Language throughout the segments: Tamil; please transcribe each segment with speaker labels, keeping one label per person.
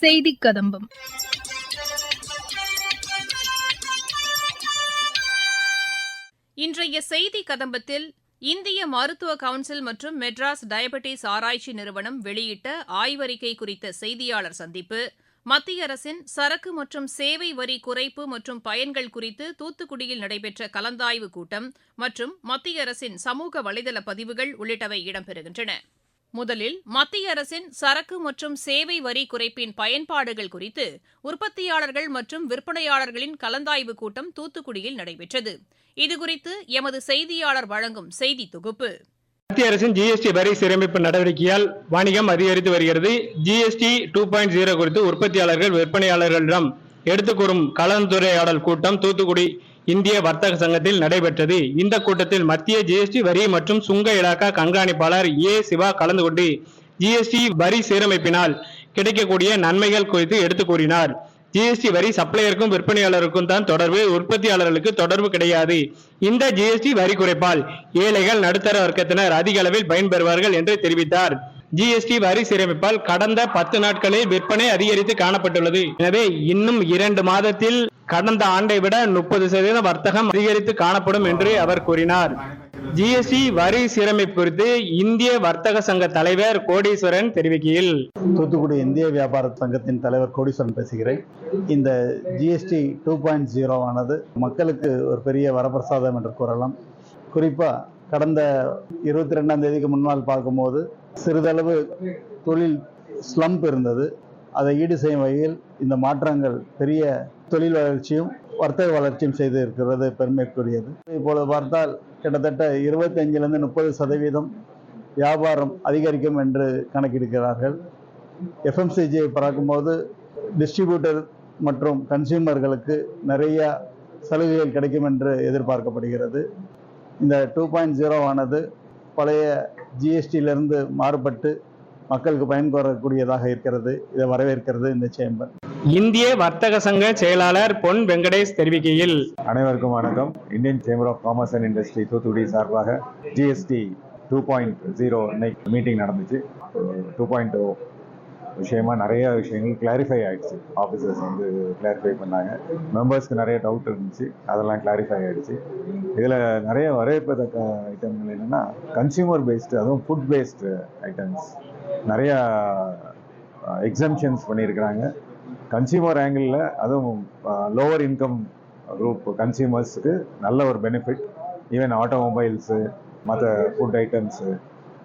Speaker 1: செய்தி கதம்பம்.
Speaker 2: இன்றைய செய்தி கதம்பத்தில் இந்திய மருத்துவ கவுன்சில் மற்றும் மெட்ராஸ் டயபெட்டிஸ் ஆராய்ச்சி நிறுவனம் வெளியிட்ட ஆய்வறிக்கை குறித்த செய்தியாளர் சந்திப்பு. மத்திய அரசின் சரக்கு மற்றும் சேவை வரி குறைப்பு மற்றும் பயன்கள் குறித்து தூத்துக்குடியில் நடைபெற்ற கலந்தாய்வு கூட்டம் மற்றும் மத்திய அரசின் சமூக வலைதள பதிவுகள் உள்ளிட்டவை இடம்பெறுகின்றன. முதலில் மத்திய அரசின் சரக்கு மற்றும் சேவை வரி குறைப்பின் பயன்பாடுகள் குறித்து உற்பத்தியாளர்கள் மற்றும் விற்பனையாளர்களின் கலந்தாய்வு கூட்டம் தூத்துக்குடியில் நடைபெற்றது. இதுகுறித்து எமது செய்தியாளர் வழங்கும் செய்தி தொகுப்பு.
Speaker 3: மத்திய அரசின் ஜிஎஸ்டி வரி சீரமைப்பு நடவடிக்கையால் வணிகம் அதிகரித்து வருகிறது. ஜிஎஸ்டி டூ பாயிண்ட் ஜீரோ குறித்து உற்பத்தியாளர்கள் விற்பனையாளர்களிடம் எடுத்துக்கூறும் கலந்துரையாடல் கூட்டம் தூத்துக்குடி இந்திய வர்த்தக சங்கத்தில் நடைபெற்றது. இந்த கூட்டத்தில் மத்திய ஜிஎஸ்டி வரி மற்றும் சுங்க இலாக்கா கண்காணிப்பாளர் ஏ சிவா கலந்து கொண்டு ஜிஎஸ்டி வரி சீரமைப்பினால் கிடைக்கக்கூடிய நன்மைகள் குறித்து எடுத்துக் கூறினார். ஜிஎஸ்டி வரி சப்ளையருக்கும் விற்பனையாளருக்கும் தான் தொடர்பு உற்பத்தியாளர்களுக்கு தொடர்பு கிடையாது. இந்த ஜிஎஸ்டி வரி குறைப்பால் ஏழைகள் நடுத்தர வர்க்கத்தினர் அதிக அளவில் பயன்பெறுவார்கள் என்று தெரிவித்தார். ஜிஎஸ்டி வரி சீரமைப்பால் கடந்த பத்து நாட்களில் விற்பனை அதிகரித்து காணப்பட்டுள்ளது. எனவே இன்னும் இரண்டு மாதத்தில் கடந்த ஆண்டை விட முப்பது சதவீதம் வர்த்தகம் அதிகரித்து காணப்படும் என்று அவர் கூறினார். ஜிஎஸ்டி வரி சீரமைப்பு குறித்து இந்திய வர்த்தக சங்க தலைவர் கோடீஸ்வரன் தெரிவிக்கையில்.
Speaker 4: தூத்துக்குடி இந்திய வியாபார சங்கத்தின் தலைவர் கோடீஸ்வரன் பேசுகிறேன். இந்த ஜிஎஸ்டி டூ பாயிண்ட் ஜீரோ ஆனது மக்களுக்கு ஒரு பெரிய வரப்பிரசாதம் என்று கூறலாம். குறிப்பாக கடந்த இருபத்தி ரெண்டாம் தேதிக்கு முன்னால் பார்க்கும்போது சிறிதளவு தொழில் ஸ்லம்ப் இருந்தது. அதை ஈடு செய்யும் வகையில் இந்த மாற்றங்கள் பெரிய தொழில் வளர்ச்சியும் வர்த்தக வளர்ச்சியும் செய்து இருக்கிறது பெருமைக்குரியது. இப்பொழுது பார்த்தால் கிட்டத்தட்ட இருபத்தஞ்சிலிருந்து முப்பது சதவீதம் வியாபாரம் அதிகரிக்கும் என்று கணக்கிடுகிறார்கள். எஃப்எம்சிஜியை பார்க்கும்போது டிஸ்ட்ரிபியூட்டர் மற்றும் கன்சியூமர்களுக்கு நிறைய சலுகைகள் கிடைக்கும் என்று எதிர்பார்க்கப்படுகிறது. இந்த டூ பாயிண்ட் ஜீரோ ஆனது பழைய ஜிஎஸ்டியிலிருந்து மாறுபட்டு மக்களுக்கு பயன் கோரக்கூடியதாக இருக்கிறது. இதை வரவேற்கிறது இந்த சேம்பர்.
Speaker 3: இந்திய வர்த்தக சங்க செயலாளர் பொன் வெங்கடேஷ் தெரிவிக்கையில்.
Speaker 5: அனைவருக்கும் வணக்கம். Indian chamber of commerce and industry Thoothukudi சார்பாக ஜிஎஸ்டி டூ பாயிண்ட் ஜீரோ இன்னைக்கு மீட்டிங் நடந்துச்சு. டூ பாயிண்ட் விஷயமா நிறைய விஷயங்கள் கிளாரிஃபை ஆயிடுச்சு. ஆஃபீஸர்ஸ் வந்து கிளாரிஃபை பண்ணாங்க. மெம்பர்ஸ்க்கு நிறைய டவுட் இருந்துச்சு. அதெல்லாம் கிளாரிஃபை ஆயிடுச்சு. இதில் நிறைய வரவேற்பதக்க ஐட்டங்கள் என்னென்னா கன்சியூமர் பேஸ்டு அதுவும் ஃபுட் பேஸ்டு ஐட்டம்ஸ் நிறையா எக்ஸம்ஷன்ஸ் பண்ணியிருக்கிறாங்க. கன்சியூமர் ஆங்கிளில் அதுவும் லோவர் இன்கம் குரூப் கன்சியூமர்ஸுக்கு நல்ல ஒரு பெனிஃபிட் ஈவன் ஆட்டோமொபைல்ஸு மற்ற ஃபுட் ஐட்டம்ஸு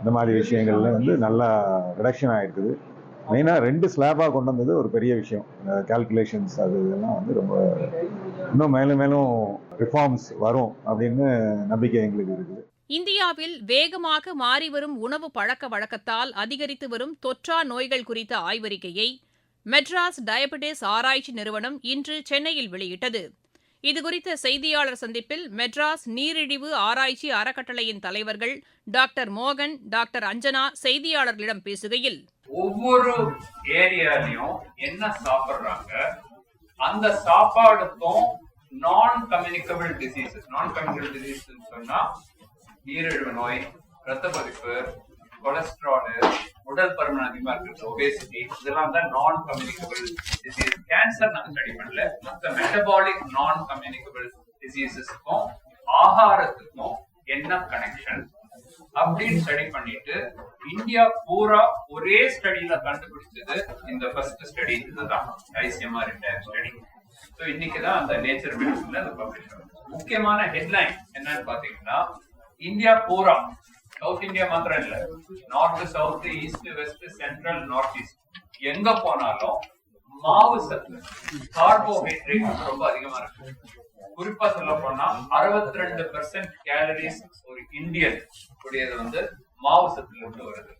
Speaker 5: இந்த மாதிரி விஷயங்கள்ல வந்து நல்லா ரிடக்ஷன் ஆகிருக்குது மெயினாக ரெண்டு ஸ்லாபாக கொண்டு வந்தது ஒரு பெரிய விஷயம். கால்குலேஷன்ஸ் அது இதெல்லாம் வந்து ரொம்ப இன்னும் மேலும் மேலும் ரிஃபார்ம்ஸ் வரும் அப்படின்னு நம்பிக்கை எங்களுக்கு இருக்குது.
Speaker 2: இந்தியாவில் வேகமாக மாறிவரும் உணவு பழக்க வழக்கத்தால் அதிகரித்து வரும் தொற்றா நோய்கள் குறித்த ஆய்வறிக்கையை மெட்ராஸ் டயபெட்டிஸ் ஆராய்ச்சி நிறுவனம் இன்று சென்னையில் வெளியிட்டது. இதுகுறித்த செய்தியாளர் சந்திப்பில் மெட்ராஸ் நீரிழிவு ஆராய்ச்சி அறக்கட்டளையின் தலைவர்கள் டாக்டர் மோகன் டாக்டர் அஞ்சனா செய்தியாளர்களிடம் பேசுகையில்
Speaker 6: ஒவ்வொரு ஏரியாலையும் என்ன சாப்பிடுறாங்க? அந்த சாப்பாடுக்கும் non communicable diseases non communicable disease சொன்னா நீரிழிவு நோய் ரத்த கொதிப்பு கொலஸ்ட்ரால் உடல் பருமன் அதிகமா இருக்கிறது ஒபேசிட்டி இதெல்லாம் தான் நான் கம்யூனிகபிள் டிசீஸ் கேன்சர் நாங்க ஸ்டடி பண்ணல. மொத்த மெட்டபாலிக் நான் கம்யூனிகபிள் டிசீசஸ்க்கும் ஆகாரத்துக்கும் என்ன கனெக்ஷன் அப்படின்னு ஸ்டடி பண்ணிட்டு இந்தியா பூரா ஒரே ஸ்டடியில கண்டுபிடிச்சது இந்த ஃபர்ஸ்ட் ஸ்டடி இதுதான் ஐசிஎம்ஆர் ஸ்டடி ஸோ இன்னைக்கு தான் அந்த நேச்சர் மெடிசன்ல அது பப்ளிஷ் முக்கியமான ஹெட்லைன் என்னன்னு பாத்தீங்கன்னா இந்தியா பூரா சவுத் இந்தியா மாத்திரம் இல்ல north south east west central north east எங்க போனாலும் மாவு சத்து கார்போஹைட்ரேட் ரொம்ப அதிகமா இருக்கு. குறிப்பா சொல்ல போனா அறுபத்தி ரெண்டு பெர்சென்ட் கேலரிஸ் ஒரு இந்தியன் உடையது வந்து மாவு சத்துல இருந்து வருது.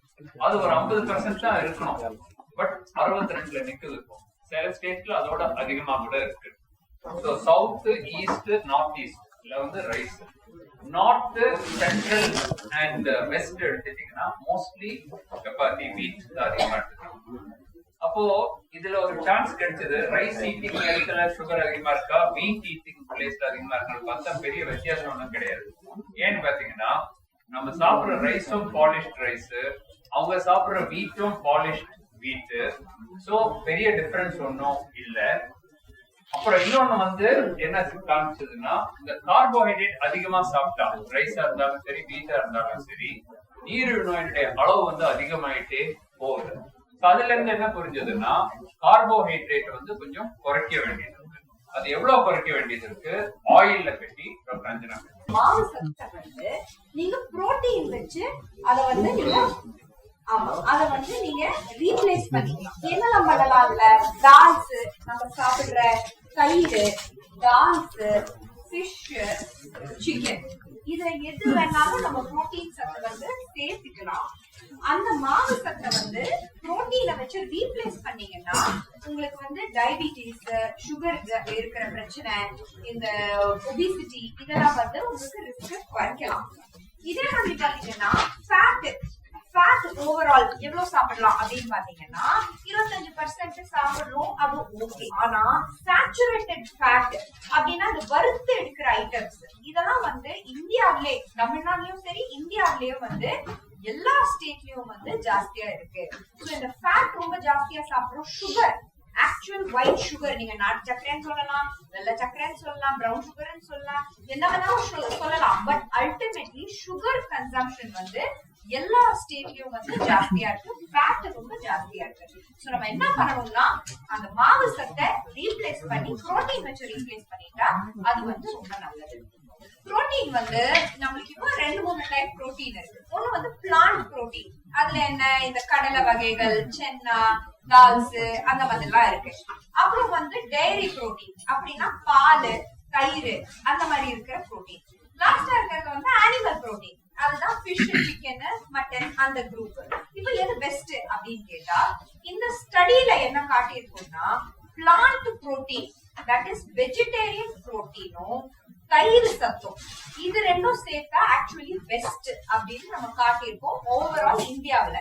Speaker 6: அது ஒரு ஐம்பது பெர்சென்ட் தான் இருக்கணும். பட் அறுபத்தி ரெண்டுல நிக்குது சில ஸ்டேட்ல அதோட அதிகமா கூட இருக்கு. சவுத் ஈஸ்ட் நார்த் ஈஸ்ட்ல வந்து rice north central and west எடுத்துட்டீங்கன்னா மோஸ்ட்லி சப்பாத்தி வீட் அதிகமா அப்போ இதுல ஒரு சான்ஸ் கிடைச்சது ரைஸ் ஈட்டிங் இடத்துல சுகர் அதிகமா இருக்கா வீட் ஈட்டிங் பிளேஸ்ல அதிகமா இருக்கா பார்த்தா பெரிய வித்தியாசம் ஒன்றும் கிடையாது. ஏன்னு பாத்தீங்கன்னா நம்ம சாப்பிடுற ரைஸும் பாலிஷ்ட் ரைஸ் அவங்க சாப்பிடுற வீட்டும் பாலிஷ்ட் வீட்டு சோ பெரிய டிஃபரன்ஸ் ஒன்றும் இல்லை. அப்புறம் இன்னொன்னு வந்து என்ன காமிச்சதுன்னா இந்த கார்போஹைட்ரேட் அதிகமா சாப்பிட்டா ரைஸா இருந்தாலும் சரி வீட்டா இருந்தாலும் சரி நீரிழிவு நோயினுடைய அளவு வந்து அதிகமாயிட்டே போகுது. அதுல இருந்து என்ன புரிஞ்சதுன்னா கார்போஹைட்ரேட் வந்து கொஞ்சம் குறைக்க வேண்டியது அது எவ்வளவு குறைக்க வேண்டியது இருக்கு? ஆயில்ல கட்டி
Speaker 1: மாவு சத்தை வந்து நீங்க புரோட்டீன் வச்சு அதை வந்து நீங்க ஆமா. அத வந்து நீங்க ரீப்ளேஸ் பண்ணிக்கலாம். என்னெல்லாம் பண்ணலாம் அதுல டால்ஸ் நம்ம சாப்பிடுற தயிர் டால்ஸ் ஃபிஷ் சிக்கன் இத எது வேணாலும் நம்ம புரோட்டீன் சத்தை வந்து சேர்த்துக்கலாம். அந்த மாவு சத்தை வந்து புரோட்டீனை வச்சு ரீப்ளேஸ் பண்ணீங்கன்னா உங்களுக்கு வந்து டயபிட்டிஸ் சுகர் இருக்கிற பிரச்சனை இந்த ஒபிசிட்டி இதெல்லாம் வந்து உங்களுக்கு ரிஸ்க் குறைக்கலாம். இதே மாதிரி பாத்தீங்கன்னா ஃபேட் ஃபேட் ஓவரால் எவ்வளவு சாப்பிடலாம் அப்படின்னு பாத்தீங்கன்னா இருபத்தஞ்சு பர்சன்ட் சாப்பிடுறோம் அது ஓகே ஆனா சேச்சுரேட்டட் ஃபேட் அப்படின்னா அது வறுத்து எடுக்கிற ஐட்டம்ஸ் இதெல்லாம் வந்து இந்தியாவிலே தமிழ்நாட்டிலயும் சரி இந்தியாவிலயும் வந்து எல்லா ஸ்டேட்லயும் வந்து ஜாஸ்தியா இருக்கு. So, இந்த ஃபேட் ரொம்ப ஜாஸ்தியா சாப்பிடுறோம் சுகர் ஆக்சுவல் ஒயிட் சுகர் நீங்க நாட்டு சர்க்கரைன்னு சொல்லலாம் வெள்ள சர்க்கரைன்னு சொல்லலாம் பிரவுன் சுகர்னு சொல்லலாம் என்ன வேணாலும் சொல்லலாம். பட் அல்டிமேட்லி சுகர் கன்சம்ஷன் வந்து எல்லா ஸ்டேட்லயும் வந்து ஜாஸ்தியா இருக்கு. ஃபேட் ரொம்ப ஜாஸ்தியா இருக்கு. சோ நம்ம என்ன பண்ணணும்னா அந்த மாவு சத்தை ரீப்ளேஸ் பண்ணி புரோட்டீன் வச்சு ரீப்ளேஸ் பண்ணிட்டா அது வந்து ரொம்ப நல்லது. புரோட்டீன் வந்து நம்மளுக்கு இப்போ ரெண்டு மூணு டைப் புரோட்டீன் இருக்கு. ஒண்ணு வந்து பிளான்ட் புரோட்டீன் அதுல என்ன? இந்த கடலை வகைகள் சென்னா டால்ஸ் அந்த மாதிரிலாம் இருக்கு. அப்புறம் வந்து டைரி புரோட்டீன் அப்படின்னா பால் தயிர் அந்த மாதிரி இருக்கிற புரோட்டீன் லாஸ்டா இருக்கிறது வந்து அனிமல் புரோட்டீன் அதுதான் ஃபிஷ் சிக்கன் மட்டன் அந்த குரூப் இப்போ எது பெஸ்ட் அப்படின்னு கேட்டா இந்த ஸ்டடியில என்ன காட்டியிருக்கோம்னா plant protein that is vegetarian புரோட்டீனும் கயிறு சத்தம். இது ரெண்டும் சேர்த்தா ஆக்சுவலி பெஸ்ட் அப்படின்னு நம்ம காட்டியிருக்கோம் ஓவரால் இந்தியாவுல.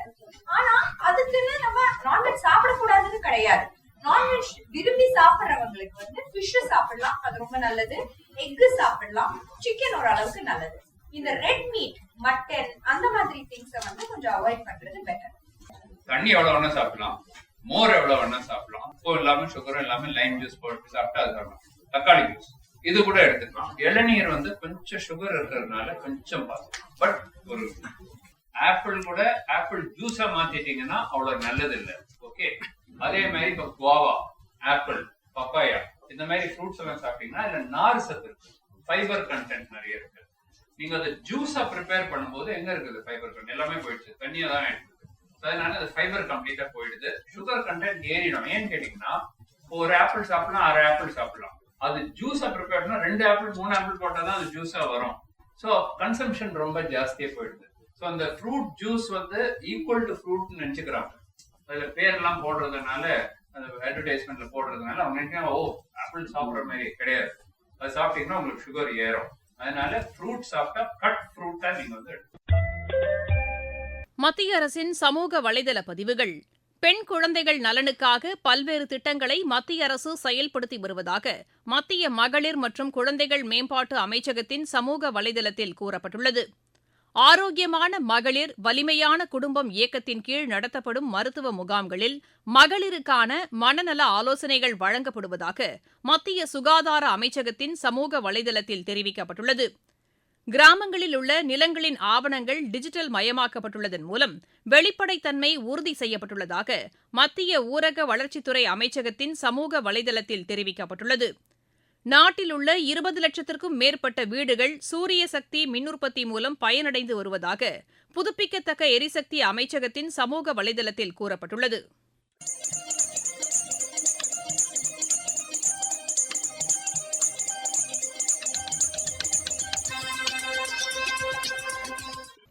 Speaker 1: ஆனா அதுக்குன்னு நம்ம நான்வெஜ் சாப்பிடக்கூடாதுன்னு கிடையாது. நான்வெஜ் விரும்பி சாப்பிடுறவங்களுக்கு வந்து ஃபிஷ் சாப்பிடலாம். அது ரொம்ப நல்லது. எக்கு சாப்பிடலாம். சிக்கன் ஓரளவுக்கு நல்லது. இந்த ரெட் மீட் மட்டன் அந்த மாதிரி திங்ஸ வந்து கொஞ்சம் அவாய்ட் பண்றது பெட்டர்
Speaker 6: தண்ணி எவ்வளவு வேணா சாப்பிடலாம். மோர் எவ்வளவு வேணா சாப்பிடலாம். உப்பு இல்லாம சுகரும் இல்லாம லைம் ஜூஸ் போட்டு சாப்பிட்டா அது சாப்பிடலாம். தக்காளி ஜூஸ் இது கூட எடுத்துக்கலாம். இளநீர் வந்து கொஞ்சம் சுகர் இருக்கிறதுனால கொஞ்சம் பட் ஒரு ஆப்பிள் கூட ஆப்பிள் ஜூஸா மாத்திட்டீங்கன்னா அவ்வளவு நல்லது இல்ல ஓகே அதே மாதிரி இப்ப குவாவா ஆப்பிள் பப்பாயா இந்த மாதிரி ஃப்ரூட்ஸ் எல்லாம் சாப்பிட்டீங்கன்னா இதுல நார் சத்து இருக்கு. ஃபைபர் கண்டென்ட் நிறைய இருக்கு. நீங்க அதை ஜூஸா ப்ரிப்பேர் பண்ணும்போது எங்க இருக்குது ஃபைபர் கண்டென்ட் எல்லாமே போயிடுச்சு. தண்ணியா தான் எடுக்குது. அதனால அது ஃபைபர் கம்ப்ளீட்டா போயிடுது. சுகர் கண்டென்ட் ஏறிடும் ஏன்னு கேட்டீங்கன்னா ஒரு ஆப்பிள் சாப்பிடலாம் அரை ஆப்பிள் சாப்பிடலாம். அது ஜூஸா ப்ரிப்பேர் பண்ணா ரெண்டு ஆப்பிள் மூணு ஆப்பிள் போட்டாதான் அது ஜூஸா வரும். ஸோ கன்சம்ஷன் ரொம்ப ஜாஸ்தியா போயிடுது. ஸோ அந்த ஃப்ரூட் ஜூஸ் வந்து ஈக்குவல் டு ஃப்ரூட்னு நினைச்சுக்கிறாங்க. அதுல பேர்லாம் போடுறதுனால அந்த அட்வர்டைஸ்மெண்ட்ல போடுறதுனால அவங்க நினைக்கிறாங்க ஓ ஆப்பிள் சாப்பிடுற மாதிரி கிடையாது. அது சாப்பிட்டீங்கன்னா உங்களுக்கு சுகர் ஏறும். அதனால ஃப்ரூட் சாப்பிட்டா கட் ஃப்ரூட்டா நீங்க வந்து
Speaker 2: மத்திய அரசின் சமூக வலைதள பதிவுகள். பெண் குழந்தைகள் நலனுக்காக பல்வேறு திட்டங்களை மத்திய அரசு செயல்படுத்தி வருவதாக மத்திய மகளிர் மற்றும் குழந்தைகள் மேம்பாட்டு அமைச்சகத்தின் சமூக வலைதளத்தில் கூறப்பட்டுள்ளது. ஆரோக்கியமான மகளிர் வலிமையான குடும்பம் இயக்கத்தின் கீழ் நடத்தப்படும் மருத்துவ முகாம்களில் மகளிருக்கான மனநல ஆலோசனைகள் வழங்கப்படுவதாக மத்திய சுகாதார அமைச்சகத்தின் சமூக வலைதளத்தில் தெரிவிக்கப்பட்டுள்ளது. கிராமங்களில் உள்ள நிலங்களின் ஆவணங்கள் டிஜிட்டல் மயமாக்கப்பட்டுள்ளதன் மூலம் வெளிப்படைத்தன்மை உறுதி செய்யப்பட்டுள்ளதாக மத்திய ஊரக வளர்ச்சித்துறை அமைச்சகத்தின் சமூக வலைதளத்தில் தெரிவிக்கப்பட்டுள்ளது. நாட்டில் உள்ள இருபது லட்சத்திற்கும் மேற்பட்ட வீடுகள் சூரிய சக்தி மின் உற்பத்தி மூலம் பயனடைந்து வருவதாக புதுப்பிக்கத்தக்க எரிசக்தி அமைச்சகத்தின் சமூக வலைதளத்தில் கூறப்பட்டுள்ளது.